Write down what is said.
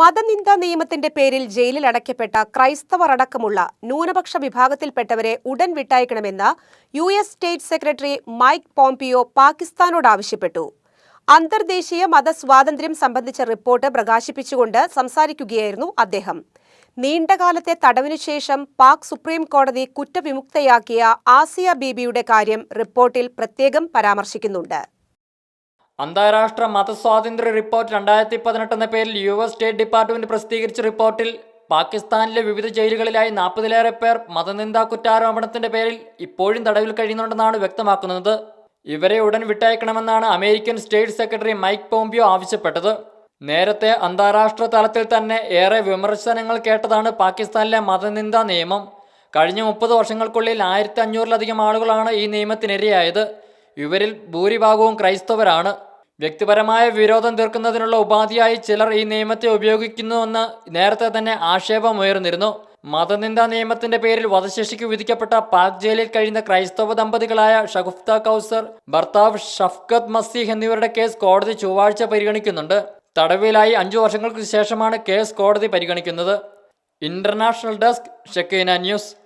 മതനിന്ദ നിയമത്തിന്റെ പേരിൽ ജയിലിൽ അടയ്ക്കപ്പെട്ട ക്രൈസ്തവർ അടക്കമുള്ള ന്യൂനപക്ഷ വിഭാഗത്തിൽപ്പെട്ടവരെ ഉടൻ വിട്ടയക്കണമെന്ന് U S state secretary Mike Pompeo പാകിസ്ഥാനോട് ആവശ്യപ്പെട്ടു. അന്തർദേശീയ മതസ്വാതന്ത്ര്യം സംബന്ധിച്ച റിപ്പോർട്ട് പ്രകാശിപ്പിച്ചുകൊണ്ട് സംസാരിക്കുകയായിരുന്നു അദ്ദേഹം. നീണ്ടകാലത്തെ തടവിനു ശേഷം പാക് സുപ്രീം കോടതി കുറ്റവിമുക്തയാക്കിയ ആസിയ ബീബിയുടെ കാര്യം റിപ്പോർട്ടിൽ പ്രത്യേകം പരാമർശിക്കുന്നുണ്ട്. അന്താരാഷ്ട്ര മതസ്വാതന്ത്ര്യ റിപ്പോർട്ട് രണ്ടായിരത്തി പതിനെട്ട് എന്ന പേരിൽ യു എസ് സ്റ്റേറ്റ് ഡിപ്പാർട്ട്മെന്റ് പ്രസിദ്ധീകരിച്ച റിപ്പോർട്ടിൽ പാകിസ്ഥാനിലെ വിവിധ ജയിലുകളിലായി നാൽപ്പതിലേറെ പേർ മതനിന്ദാ കുറ്റാരോപണത്തിന്റെ പേരിൽ ഇപ്പോഴും തടവിൽ കഴിയുന്നുണ്ടെന്നാണ് വ്യക്തമാക്കുന്നത്. ഇവരെ ഉടൻ വിട്ടയക്കണമെന്നാണ് American state secretary Mike Pompeo ആവശ്യപ്പെട്ടത്. നേരത്തെ അന്താരാഷ്ട്ര തലത്തിൽ തന്നെ ഏറെ വിമർശനങ്ങൾ കേട്ടതാണ് പാകിസ്ഥാനിലെ മതനിന്ദാ നിയമം. കഴിഞ്ഞ മുപ്പത് വർഷങ്ങൾക്കുള്ളിൽ ആയിരത്തി അഞ്ഞൂറിലധികം ആളുകളാണ് ഈ നിയമത്തിനിരയായത്. ഇവരിൽ ഭൂരിഭാഗവും ക്രൈസ്തവരാണ്. വ്യക്തിപരമായ വിരോധം തീർക്കുന്നതിനുള്ള ഉപാധിയായി ചിലർ ഈ നിയമത്തെ ഉപയോഗിക്കുന്നുവെന്ന് നേരത്തെ തന്നെ ആക്ഷേപമുയർന്നിരുന്നു. മതനിന്ദാ നിയമത്തിന്റെ പേരിൽ വധശിക്ഷയ്ക്ക് വിധിക്കപ്പെട്ട പാക് ജയിലിൽ കഴിയുന്ന ക്രൈസ്തവ ദമ്പതികളായ ഷഗുഫ്ത കൗസർ ഭർത്താവ് ഷഫ്കത്ത് മസീഹ് എന്നിവരുടെ കേസ് കോടതി ചൊവ്വാഴ്ച പരിഗണിക്കുന്നുണ്ട്. തടവിലായി അഞ്ചു വർഷങ്ങൾക്ക് ശേഷമാണ് കേസ് കോടതി പരിഗണിക്കുന്നത്. International desk Shekeena news.